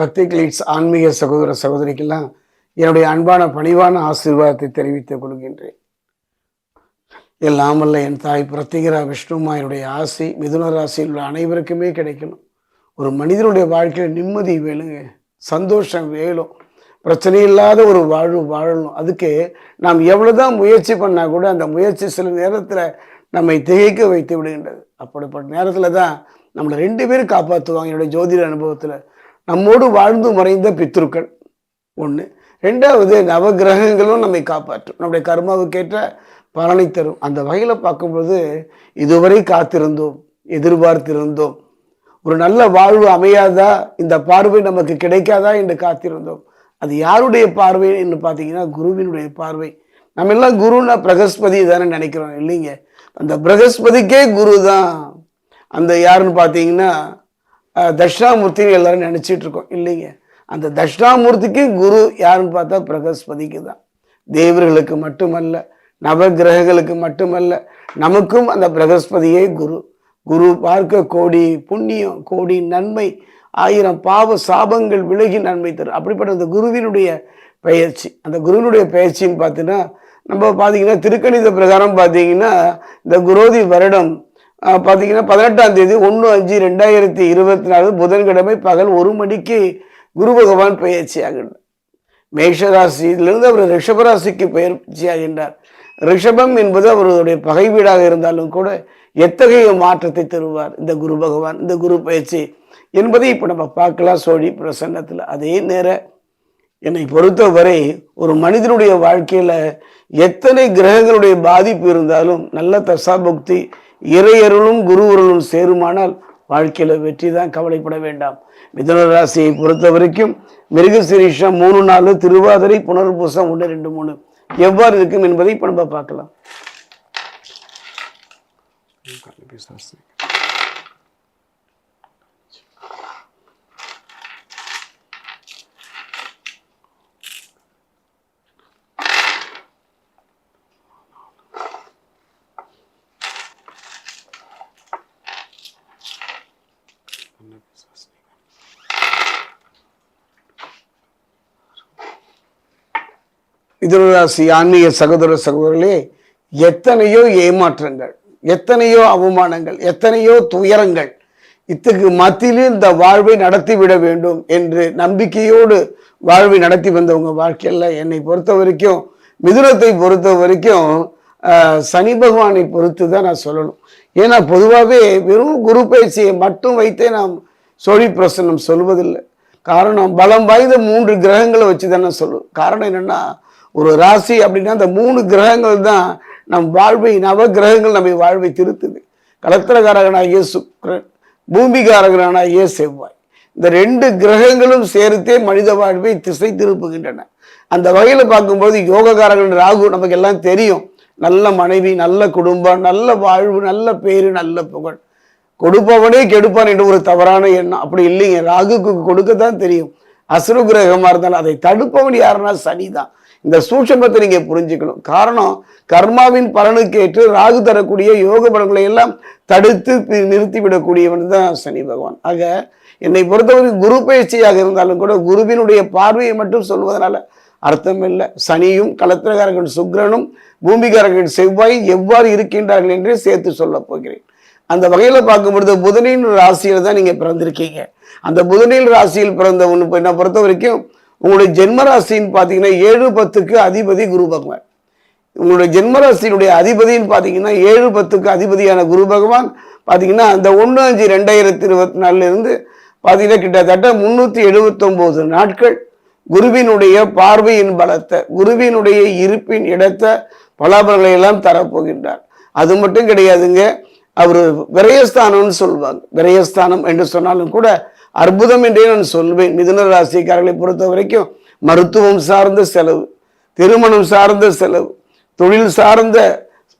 பக்தி கிளீட்ஸ் ஆன்மீக சகோதர சகோதரிக்கெல்லாம் என்னுடைய அன்பான பணிவான ஆசீர்வாதத்தை தெரிவித்துக் கொள்கின்றேன். எல்லாம் வல்ல என் தாய் பிரத்திகரா விஷ்ணுமா என்னுடைய ஆசை மிதுன ராசியில் உள்ள அனைவருக்குமே கிடைக்கணும். ஒரு மனிதனுடைய வாழ்க்கையில் நிம்மதி வேணுங்க சந்தோஷம் வேணும் பிரச்சனை இல்லாத ஒரு வாழ்வு வாழணும். அதுக்கு நாம் எவ்வளோதான் முயற்சி பண்ணால் கூட அந்த முயற்சி சில நேரத்தில் நம்மை திகைக்க வைத்து விடுகின்றது. அப்படிப்பட்ட நேரத்தில் தான் நம்மளை ரெண்டு பேரும் காப்பாற்றுவாங்க என்னுடைய ஜோதிட அனுபவத்தில் நம்மோடு வாழ்ந்து மறைந்த பித்ருக்கள். ஒன்று ரெண்டாவது நவகிரகங்களும் நம்மை காப்பாற்றும். நம்முடைய கர்மாவுக்கேற்ற பலனை தரும். அந்த வகையில் பார்க்கும்போது இதுவரை காத்திருந்தோம் எதிர்பார்த்திருந்தோம். ஒரு நல்ல வாழ்வு அமையாதா? இந்த பார்வை நமக்கு கிடைக்காதா? என்று காத்திருந்தோம். அது யாருடைய பார்வை என்று பார்த்தீங்கன்னா குருவினுடைய பார்வை. நம்ம எல்லாம் குருன்னா பிரகஸ்பதி தானே நினைக்கிறோம் இல்லைங்க. அந்த பிரகஸ்பதிக்கே குரு தான். அந்த யாருன்னு பார்த்தீங்கன்னா தட்சிணாமூர்த்தின்னு எல்லாரும் நினச்சிட்டு இருக்கோம் இல்லைங்க. அந்த தட்சிணாமூர்த்திக்கு குரு யாருன்னு பார்த்தா பிரகஸ்பதிக்கு தான். தேவர்களுக்கு மட்டுமல்ல நவகிரகங்களுக்கு மட்டுமல்ல நமக்கும் அந்த பிரகஸ்பதியே குரு. குரு பார்க்க கோடி புண்ணியம் கோடி நன்மை ஆயிரம் பாவ சாபங்கள் விலகி நன்மை தரும். அப்படிப்பட்ட அந்த குருவினுடைய பயிற்சி அந்த குருவினுடைய பயிற்சின்னு பார்த்தீங்கன்னா நம்ம பார்த்தீங்கன்னா திருக்கணித பிரகாரம் பார்த்தீங்கன்னா இந்த குரோதி வருடம் பார்த்தீங்கன்னா பதினெட்டாம் தேதி ஒன்று அஞ்சு ரெண்டாயிரத்தி இருபத்தி நாலு புதன்கிழமை பகல் ஒரு மணிக்கு குரு பகவான் பயிற்சி ஆகின்றார். மேஷராசியிலிருந்து அவர் ரிஷபராசிக்கு பயிற்சி ஆகின்றார். ரிஷபம் என்பது அவருடைய பகை வீடாக இருந்தாலும் கூட எத்தகைய மாற்றத்தை தருவார் இந்த குரு பகவான் இந்த குரு பயிற்சி என்பதை இப்போ நம்ம பார்க்கலாம். சோழி பிரசன்னத்தில் அதே நேர என்னை பொறுத்தவரை ஒரு மனிதனுடைய வாழ்க்கையில் எத்தனை கிரகங்களுடைய பாதிப்பு இருந்தாலும் நல்ல தசாபக்தி இறையருளும் குருவருளும் சேருமானால் வாழ்க்கையில வெற்றி தான் கவலைப்பட வேண்டாம். மிதுன ராசியை பொறுத்த வரைக்கும் மிருகசிரீஷம் மூணு நாலு திருவாதிரை புனர்பூசம் ஒன்று ரெண்டு மூணு. எவ்வாறு இருக்கும் என்பதை இப்போ நம்ம பார்க்கலாம். மிதுனராசி ஆன்மீக சகோதர சகோதரர்களே எத்தனையோ ஏமாற்றங்கள் எத்தனையோ அவமானங்கள் எத்தனையோ துயரங்கள் இத்துக்கு மத்தியிலும் இந்த வாழ்வை நடத்தி விட வேண்டும் என்று நம்பிக்கையோடு வாழ்வை நடத்தி வந்தவங்க வாழ்க்கையில் என்னை பொறுத்த வரைக்கும் மிதுனத்தை பொறுத்த வரைக்கும் சனி பகவானை பொறுத்து தான் நான் சொல்லணும். ஏன்னா பொதுவாகவே வெறும் குரு பயிற்சியை மட்டும் வைத்தே நாம் சொழி பிரசனம் சொல்வதில்லை. காரணம் பலம் வாய்ந்த மூன்று கிரகங்களை வச்சு தானே சொல்லுவோம் காரணம் என்னென்னா ஒரு ராசி அப்படின்னா அந்த மூணு கிரகங்கள் தான் நம் வாழ்வை நவ கிரகங்கள் நம்மை வாழ்வை திருத்துது. கலத்திரகாரகனாகிய சுக்கிரன் பூமிகாரகனாகிய செவ்வாய். இந்த ரெண்டு கிரகங்களும் சேர்த்தே மனித வாழ்வை திசை திருப்புகின்றன. அந்த வகையில் பார்க்கும்போது யோகக்காரகன் ராகு நமக்கு எல்லாம் தெரியும். நல்ல மனைவி நல்ல குடும்பம் நல்ல வாழ்வு நல்ல பேரு நல்ல புகழ். கொடுப்பவனே கெடுப்பான் என்று ஒரு தவறான எண்ணம். அப்படி இல்லைங்க. ராகுக்கு கொடுக்கத்தான் தெரியும். அசுர கிரகமாக இருந்தாலும் அதை தடுப்பவன் யாருன்னா சனி தான் இந்த சூட்சமத்தை நீங்க புரிஞ்சுக்கணும். காரணம் கர்மாவின் பலனுக்கு ஏற்று ராகு தரக்கூடிய யோக பலன்களை எல்லாம் தடுத்து நிறுத்திவிடக்கூடியவன் தான் சனி பகவான். ஆக என்னை பொறுத்தவரை குரு பயிற்சியாக இருந்தாலும் கூட குருவினுடைய பார்வையை மட்டும் சொல்வதனால அர்த்தம் இல்லை. சனியும் கலத்திரகாரர்கள் சுக்ரனும் பூமிகாரர்கள் செவ்வாய் எவ்வாறு இருக்கின்றார்கள் என்றே சேர்த்து சொல்லப் போகிறேன். அந்த வகையில் பார்க்கும்பொழுது புதனின் ராசியில் தான் நீங்கள் பிறந்திருக்கீங்க. அந்த புதனில் ராசியில் பிறந்த ஒன்று என்னை பொறுத்த வரைக்கும் உங்களுடைய ஜென்மராசின்னு பார்த்தீங்கன்னா ஏழு பத்துக்கு அதிபதி குரு பகவான். உங்களுடைய ஜென்மராசியினுடைய அதிபதின்னு பார்த்தீங்கன்னா ஏழு பத்துக்கு அதிபதியான குரு பகவான். பார்த்தீங்கன்னா அந்த ஒன்று அஞ்சு ரெண்டாயிரத்தி இருபத்தி நாலுலேருந்து பார்த்தீங்கன்னா கிட்டத்தட்ட முன்னூற்றி எழுபத்தொம்போது நாட்கள் குருவினுடைய பார்வையின் பலத்தை குருவினுடைய இருப்பின் இடத்தை பலாபலங்களை எல்லாம் தரப்போகின்றார். அது மட்டும் கிடையாதுங்க அவர் விரயஸ்தானம்னு சொல்லுவாங்க விரயஸ்தானம் என்று சொன்னாலும் கூட அற்புதம் என்றே நான் சொல்வேன். மிதுன ராசிக்காரர்களை பொறுத்த வரைக்கும் மருத்துவம் சார்ந்த செலவு திருமணம் சார்ந்த செலவு தொழில் சார்ந்த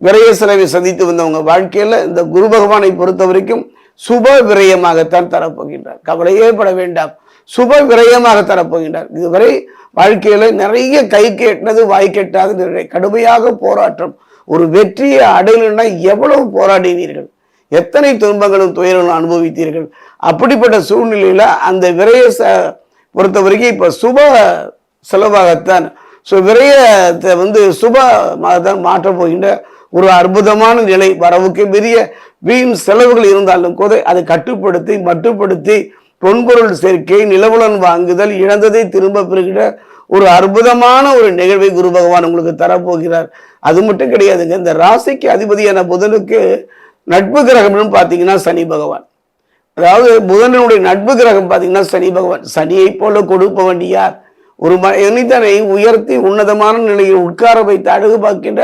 விரய செலவை சந்தித்து வந்தவங்க வாழ்க்கையில் இந்த குரு பகவானை பொறுத்த வரைக்கும் சுப விரயமாகத்தான் தரப்போகின்றார். கவலையே பட வேண்டாம். சுப விரயமாக தரப்போகின்றார். இதுவரை வாழ்க்கையில் நிறைய கை கேட்டது வாய் கெட்டாது நிறைய கடுமையாக போராட்டம். ஒரு வெற்றியை அடையணும்னா எவ்வளவு போராடினீர்கள்? எத்தனை துன்பங்களும் துயரங்களும் அனுபவித்தீர்கள்? அப்படிப்பட்ட சூழ்நிலையில் அந்த விரைய ச- பொறுத்த வரைக்கும் இப்போ சுப செலவாகத்தான் ஸோ விரயத்தை வந்து சுபமாக தான் மாற்றப் போகின்ற ஒரு அற்புதமான நிலை. வரவுக்கு பெரிய வீண் செலவுகள் இருந்தாலும் கூட அதை கட்டுப்படுத்தி மட்டுப்படுத்தி பொன்பொருள் சேர்க்கை நிலவுலன் வாங்குதல் இழந்ததை திரும்ப பெறுகிற ஒரு அற்புதமான ஒரு நிகழ்வை குரு பகவான் உங்களுக்கு தரப்போகிறார். அது மட்டும் கிடையாதுங்க. இந்த ராசிக்கு அதிபதியான புதனுக்கு நட்பு கிரகம்னு பார்த்தீங்கன்னா சனி பகவான். அதாவது புதனுடைய நட்பு கிரகம் பார்த்தீங்கன்னா சனி பகவான். சனியை போல கொடுப்பவன் யார் ஒரு மனிதனை உயர்த்தி உன்னதமான நிலையில் உட்கார வைத்து அழகு பார்க்கின்ற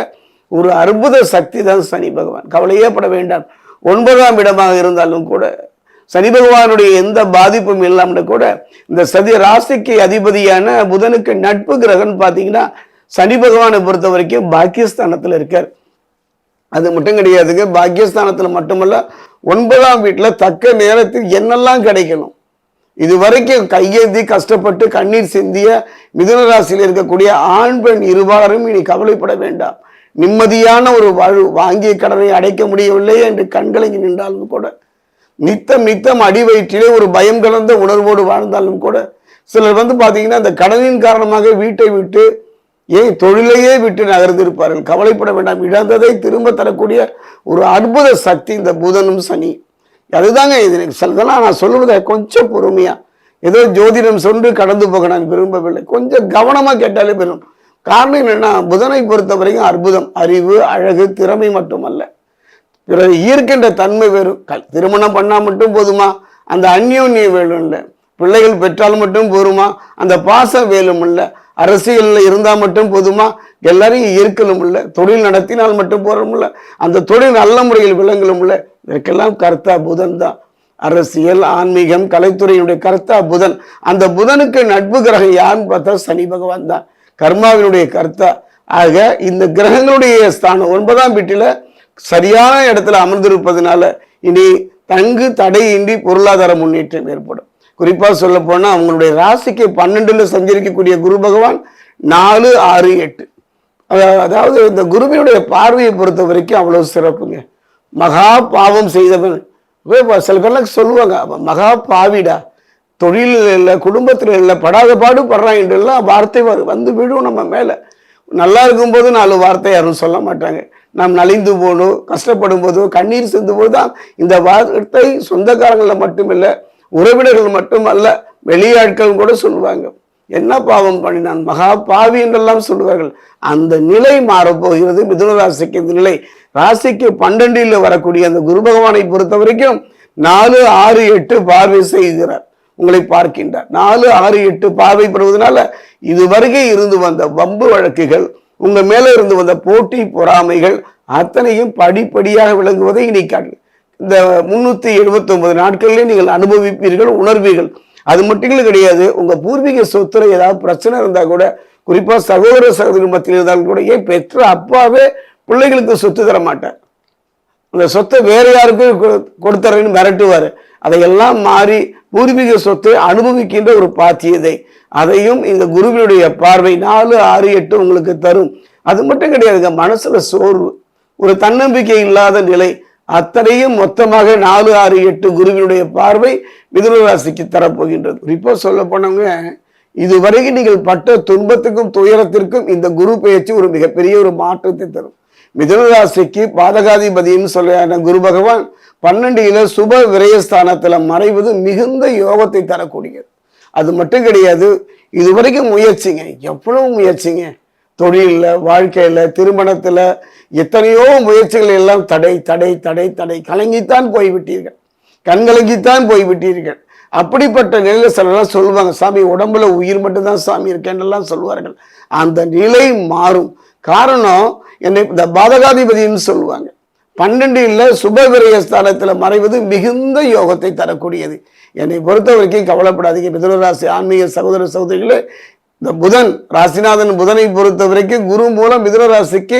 ஒரு அற்புத சக்தி தான் சனி பகவான். கவலையே பட வேண்டாம். ஒன்பதாம் இடமாக இருந்தாலும் கூட சனி பகவானுடைய எந்த பாதிப்பும் இல்லாமல் கூட இந்த சதி ராசிக்கு அதிபதியான புதனுக்கு நட்பு கிரகம்னு பார்த்தீங்கன்னா சனி பகவானை பொறுத்த வரைக்கும் பாக்கியஸ்தானத்தில் இருக்கார். அது மட்டும் கிடையாதுங்க. பாக்கியஸ்தானத்தில் மட்டுமல்ல ஒன்பதாம் வீட்டில் தக்க நேரத்தில் என்னெல்லாம் கிடைக்கணும்? இது வரைக்கும் கையேந்தி கஷ்டப்பட்டு கண்ணீர் சிந்திய மிதுன ராசியில் இருக்கக்கூடிய ஆண் பெண் இருவாரும் இனி கவலைப்பட வேண்டாம். நிம்மதியான ஒரு வாழ்வு வாங்கிய கடனை அடைக்க முடியவில்லை என்று கண்களை நின்றாலும் கூட நித்தம் நித்தம் அடி வயிற்றிலே ஒரு பயம் கலந்த உணர்வோடு வாழ்ந்தாலும் கூட சிலர் வந்து பார்த்தீங்கன்னா அந்த கடனின் காரணமாக வீட்டை விட்டு ஏன் தொழிலையே விட்டு நகர்ந்திருப்பார்கள்? கவலைப்பட வேண்டாம். இழந்ததை திரும்ப தரக்கூடிய ஒரு அற்புத சக்தி இந்த புதனும் சனி. அதுதாங்க இது. சிலதெல்லாம் நான் சொல்லுவதை கொஞ்சம் பொறுமையாக ஏதோ ஜோதிடம் சொன்று கடந்து போக நான் விரும்பவில்லை. கொஞ்சம் கவனமாக கேட்டாலே பெறும் காரணம் என்னென்னா புதனை பொறுத்த வரைக்கும் அற்புதம். அறிவு அழகு திறமை மட்டுமல்ல. பிறகு ஈர்க்கின்ற தன்மை வேறும் கல் திருமணம் பண்ணால் மட்டும் போதுமா? அந்த அந்யோன்யம் வேணும் இல்லை பிள்ளைகள் பெற்றால் மட்டும் போருமா? அந்த பாசம் வேலும் இல்லை அரசியலில் இருந்தால் மட்டும் போதுமா? எல்லாரையும் ஈர்க்கணும் இல்லை. தொழில் நடத்தினால் மட்டும் போறோம் அந்த தொழில் நல்ல முறையில் விளங்கலும் இல்லை. இதற்கெல்லாம் கர்த்தா புதன் தான். அரசியல் ஆன்மீகம் கலைத்துறையினுடைய கர்த்தா புதன். அந்த புதனுக்கு நட்பு கிரகம் யாருன்னு பார்த்தா சனி பகவான் தான். கர்மாவினுடைய கர்த்தா. ஆக இந்த கிரகங்களுடைய ஸ்தானம் ஒன்பதாம் வீட்டில் சரியான இடத்துல அமர்ந்திருப்பதனால இனி தங்கு தடையின்றி பொருளாதார முன்னேற்றம் ஏற்படும். குறிப்பாக சொல்ல போனால் அவங்களுடைய ராசிக்கு பன்னெண்டுல சஞ்சரிக்கக்கூடிய குரு பகவான் நாலு ஆறு எட்டு. அதாவது- அதாவது இந்த குருவினுடைய பார்வையை பொறுத்த வரைக்கும் அவ்வளோ சிறப்புங்க. மகா பாவம் செய்தவன். சில பேர்லாம் சொல்லுவாங்க மகா பாவிடா. தொழிலில் இல்லை குடும்பத்தில் இல்லை படாத பாடு படுறான் என்றெல்லாம் வார்த்தை வரு- வந்து விழும் நம்ம மேலே. நல்லா இருக்கும்போது நாலு வார்த்தை யாரும் சொல்ல மாட்டாங்க. நாம் நலிந்து போனோ கஷ்டப்படும் போதோ கண்ணீர் சிந்தும் போது தான் இந்த வார்த்தை சொந்தக்காரங்களில் மட்டுமில்லை உறவினர்கள் மட்டுமல்ல வெளியாட்களும் கூட சொல்லுவாங்க. என்ன பாவம் பண்ணினான்? மகா பாவி என்றெல்லாம் சொல்லுவார்கள். அந்த நிலை மாறப்போகிறது மிதுன ராசிக்கு. இந்த நிலை ராசிக்கு பன்னெண்டில் வரக்கூடிய அந்த குரு பகவானை பொறுத்த வரைக்கும் நாலு ஆறு எட்டு பார்வை செய்கிறார். உங்களை பார்க்கின்றார். நாலு ஆறு எட்டு பார்வை பெறுவதனால இதுவரைக்கும் இருந்து வந்த வம்பு வழக்குகள் உங்கள் மேலே இருந்து வந்த போட்டி பொறாமைகள் அத்தனையும் படிப்படியாக விளங்குவதை இனி காட்டு இந்த முந்நூற்றி எழுபத்தி ஒன்பது நீங்கள் அனுபவிப்பீர்கள் உணர்வீர்கள். அது மட்டும் கிடையாது உங்கள் பூர்வீக சொத்துல ஏதாவது பிரச்சனை இருந்தால் கூட குறிப்பாக சகோதர சகோதரி மத்தியில் இருந்தாலும் கூட ஏன் பெற்ற அப்பாவே பிள்ளைகளுக்கு சொத்து தர மாட்டார். அந்த சொத்தை வேறு யாருக்கும் கொ- மிரட்டுவார். அதையெல்லாம் மாறி பூர்வீக சொத்தை அனுபவிக்கின்ற ஒரு பாத்தியதை அதையும் இந்த குருவினுடைய பார்வை நாலு ஆறு எட்டு உங்களுக்கு தரும். அது மட்டும் கிடையாதுங்க மனசில் சோர்வு. ஒரு தன்னம்பிக்கை இல்லாத நிலை அத்தனையும் மொத்தமாக நாலு ஆறு எட்டு குருவினுடைய பார்வை மிதுன ராசிக்கு தரப்போகின்றது. குறிப்பா சொல்ல போனவங்க இதுவரைக்கும் நீங்கள் பட்ட துன்பத்துக்கும் துயரத்திற்கும் இந்த குரு பெயர்ச்சி ஒரு மிகப்பெரிய ஒரு மாற்றத்தை தரும். மிதுனராசிக்கு பாதகாதிபதினு சொல்ல குரு பகவான். பன்னெண்டுல சுப விரயஸ்தானத்துல மறைவது மிகுந்த யோகத்தை தரக்கூடியது. அது மட்டும் கிடையாது இதுவரைக்கும் முயற்சிங்க எவ்வளவு முயற்சிங்க? தொழிலில் வாழ்க்கையில் திருமணத்தில் எத்தனையோ முயற்சிகள் எல்லாம் தடை தடை தடை தடை கலங்கித்தான் போய்விட்டீர்கள். கண்கலங்கித்தான் போய்விட்டீர்கள். அப்படிப்பட்ட நிலையில் சிலர்லாம் சொல்லுவாங்க சாமி உடம்புல உயிர் மட்டும்தான் சாமி இருக்கேன்னெல்லாம் சொல்லுவார்கள். அந்த நிலை மாறும். காரணம் என்னை இந்த பாதகாதிபதினு சொல்லுவாங்க. பன்னெண்டு இல்லை சுப விரயஸ்தானத்தில் மறைவது மிகுந்த யோகத்தை தரக்கூடியது. என்னை பொறுத்த வரைக்கும் கவலைப்படாதீங்க. மிதுனராசி ஆன்மீக சகோதர சகோதரிகளே இந்த புதன் ராசிநாதன் புதனை பொறுத்த வரைக்கும் குரு மூலம் மிதுன ராசிக்கு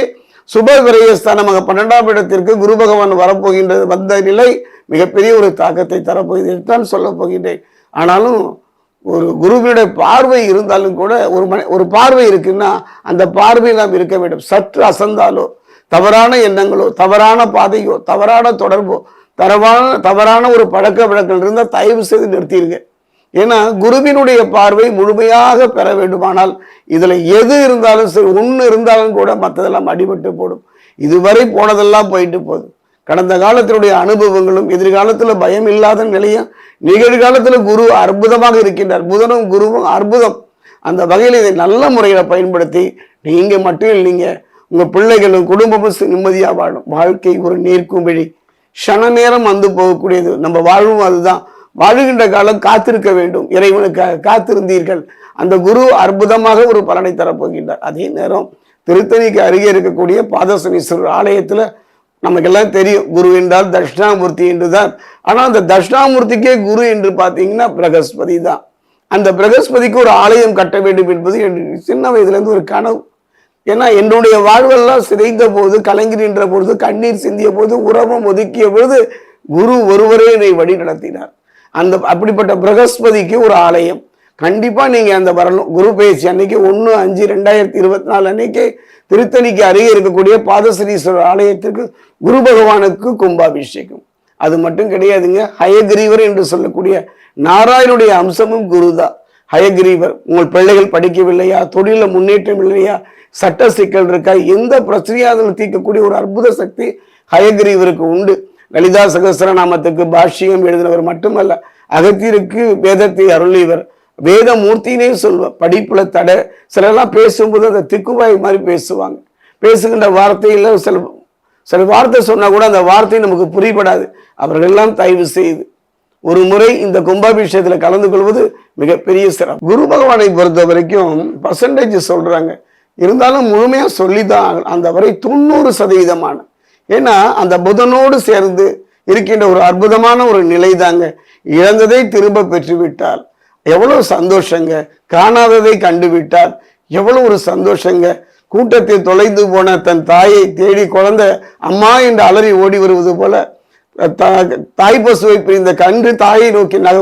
சுப விரயஸ்தானமாக பன்னெண்டாம் இடத்திற்கு குரு பகவான் வரப்போகின்றது வந்த நிலை மிகப்பெரிய ஒரு தாக்கத்தை தரப்போகிறது தான் சொல்ல போகின்றேன். ஆனாலும் ஒரு குருவினுடைய பார்வை இருந்தாலும் கூட ஒரு மன ஒரு பார்வை இருக்குன்னா அந்த பார்வையில் நாம் இருக்க வேண்டும். சற்று அசந்தாலோ தவறான எண்ணங்களோ தவறான பாதையோ தவறான தொடர்போ தரவான தவறான ஒரு பழக்க வழக்கங்கள் இருந்தால் தயவு செய்து நிறுத்திடுங்க ஏன்னா குருவினுடைய பார்வை முழுமையாக பெற வேண்டுமானால் இதில் எது இருந்தாலும் சரி ஒன்று இருந்தாலும் கூட மற்றதெல்லாம் அடிபட்டு போடும். இதுவரை போனதெல்லாம் போயிட்டு போகுது. கடந்த காலத்தினுடைய அனுபவங்களும் எதிர்காலத்தில் பயம் இல்லாத நிலையும் நிகழ்காலத்தில் குரு அற்புதமாக இருக்கின்றார். புதனும் குருவும் அற்புதம். அந்த வகையில் இதை நல்ல முறையில் பயன்படுத்தி நீங்கள் மட்டும் இல்லைங்க உங்கள் பிள்ளைகளும் குடும்பமும் நிம்மதியாக வாழும். வாழ்க்கை ஒரு வழி. க்ஷண நேரம் வந்து போகக்கூடியது. நம்ம வாழ்வும் அதுதான். வாழுகின்ற காலம் காத்திருக்க வேண்டும். இறைவனுக்காக காத்திருந்தீர்கள். அந்த குரு அற்புதமாக ஒரு பலனை தரப்போகின்றார். அதே நேரம் திருத்தணிக்கு அருகே இருக்கக்கூடிய பாதசனீஸ்வரர் ஆலயத்தில் நமக்கெல்லாம் தெரியும் குரு என்றால் தட்சிணாமூர்த்தி என்று தான் ஆனால் அந்த தட்சிணாமூர்த்திக்கே குரு என்று பார்த்தீங்கன்னா பிரகஸ்பதி தான். அந்த பிரகஸ்பதிக்கு ஒரு ஆலயம் கட்ட வேண்டும் என்பது என் சின்ன வயதுலேருந்து ஒரு கனவு. ஏன்னா என்னுடைய வாழ்வெல்லாம் சிதைந்த போது கலங்கி நின்ற பொழுது கண்ணீர் சிந்திய போது உறவம் ஒதுக்கிய பொழுது குரு ஒருவரே என்னை வழி நடத்தினார் அந்த அப்படிப்பட்ட பிரகஸ்பதிக்கு ஒரு ஆலயம். கண்டிப்பாக நீங்கள் அந்த வரணும். குரு பயிற்சி அன்னைக்கு ஒன்று அஞ்சு ரெண்டாயிரத்தி இருபத்தி நாலு அன்னைக்கு திருத்தணிக்கு அருகே இருக்கக்கூடிய பாதசனீஸ்வரர் ஆலயத்திற்கு குரு பகவானுக்கு கும்பாபிஷேகம். அது மட்டும் கிடையாதுங்க. ஹயகிரீவர் என்று சொல்லக்கூடிய நாராயணுடைய அம்சமும் குருதான் ஹயகிரீவர் உங்கள் பிள்ளைகள் படிக்கவில்லையா? தொழிலில் முன்னேற்றம் இல்லையா? சட்ட சிக்கல் இருக்கா? எந்த பிரச்சனையாவது தீர்க்கக்கூடிய ஒரு அற்புத சக்தி ஹயகிரீவருக்கு உண்டு. லலிதா சகஸ்ரநாமத்துக்கு பாஷ்யம் எழுதினவர் மட்டுமல்ல அகத்தியருக்கு வேதத்தை அருளியவர் வேத மூர்த்தினே சொல்வார் படிப்புல தடை. சிலர்லாம் பேசும்போது அந்த திக்குவாய் மாதிரி பேசுவாங்க. பேசுகின்ற வார்த்தையில் சில சில வார்த்தை சொன்னால் கூட அந்த வார்த்தை நமக்கு புரியப்படாது அவர்களெல்லாம் தயவு செய்து ஒரு முறை இந்த கும்பாபிஷேகத்தில் கலந்து கொள்வது மிகப்பெரிய சிறப்பு குரு பகவானை பொறுத்த வரைக்கும் பர்சன்டேஜ் சொல்கிறாங்க இருந்தாலும் முழுமையாக சொல்லி தான் அந்த வரை தொண்ணூறு சதவீதமான ஏன்னா அந்த புதனோடு சேர்ந்து இருக்கின்ற ஒரு அற்புதமான ஒரு நிலை தாங்க. இழந்ததை திரும்ப பெற்றுவிட்டால் எவ்வளவு சந்தோஷங்க. காணாததை கண்டுவிட்டால் எவ்வளவு ஒரு சந்தோஷங்க. கூட்டத்தில் தொலைந்து போன தன் தாயை தேடி குழந்த அம்மா என்று அலறி ஓடி வருவது போல தாய் பசுவை பிரிந்த கன்று தாயை நோக்கி நக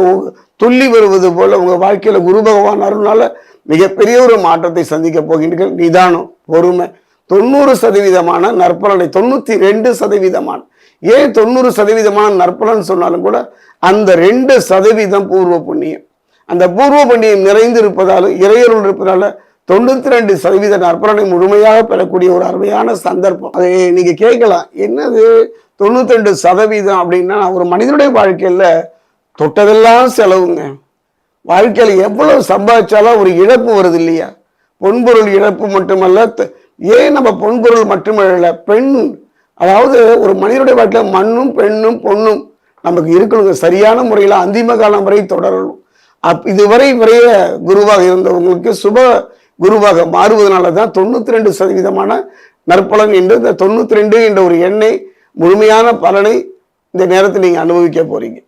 துள்ளி வருவது போல உங்க வாழ்க்கையில குரு பகவான் அருள்னால மிகப்பெரிய ஒரு மாற்றத்தை சந்திக்க போகின்றீர்கள். நிதானம் பொறுமை தொண்ணூறு சதவீதமான நற்பலனை தொண்ணூத்தி ரெண்டு சதவீதமான. ஏன் தொண்ணூறு சதவீதமான நற்பலன் சொன்னாலும் கூட அந்த ரெண்டு சதவீதம் பூர்வ புண்ணியம். அந்த பூர்வ புண்ணியம் நிறைந்து இருப்பதாலும் இறையருள் இருப்பதால தொண்ணூத்தி ரெண்டு சதவீத நற்பலனை முழுமையாக பெறக்கூடிய ஒரு அருமையான சந்தர்ப்பம். அதை நீங்க கேட்கலாம். என்னது? தொண்ணூத்தி ரெண்டு சதவீதம் அப்படின்னா ஒரு மனிதனுடைய வாழ்க்கையில தொட்டதெல்லாம் செலவுங்க. வாழ்க்கையில எவ்வளவு சம்பாதிச்சாலும் ஒரு இழப்பு வருது இல்லையா? பொன்பொருள் இழப்பு மட்டுமல்ல த- ஏன் நம்ம பொன்பொருள் மட்டுமல்ல பெண் அதாவது ஒரு மனிதனுடைய வாழ்க்கையில் மண்ணும் பெண்ணும் பொண்ணும் நமக்கு இருக்கணுங்க. சரியான முறையில் அந்திம காலம் வரை தொடரணும். அப் இதுவரை வரைய குருவாக இருந்தவங்களுக்கு சுப குருவாக மாறுவதனால தான் தொண்ணூற்றி ரெண்டு சதவீதமான நற்பலன் என்று இந்த தொண்ணூற்றி ரெண்டு என்ற ஒரு எண்ணை முழுமையான பலனை இந்த நேரத்தில் நீங்கள் அனுபவிக்க போகிறீங்க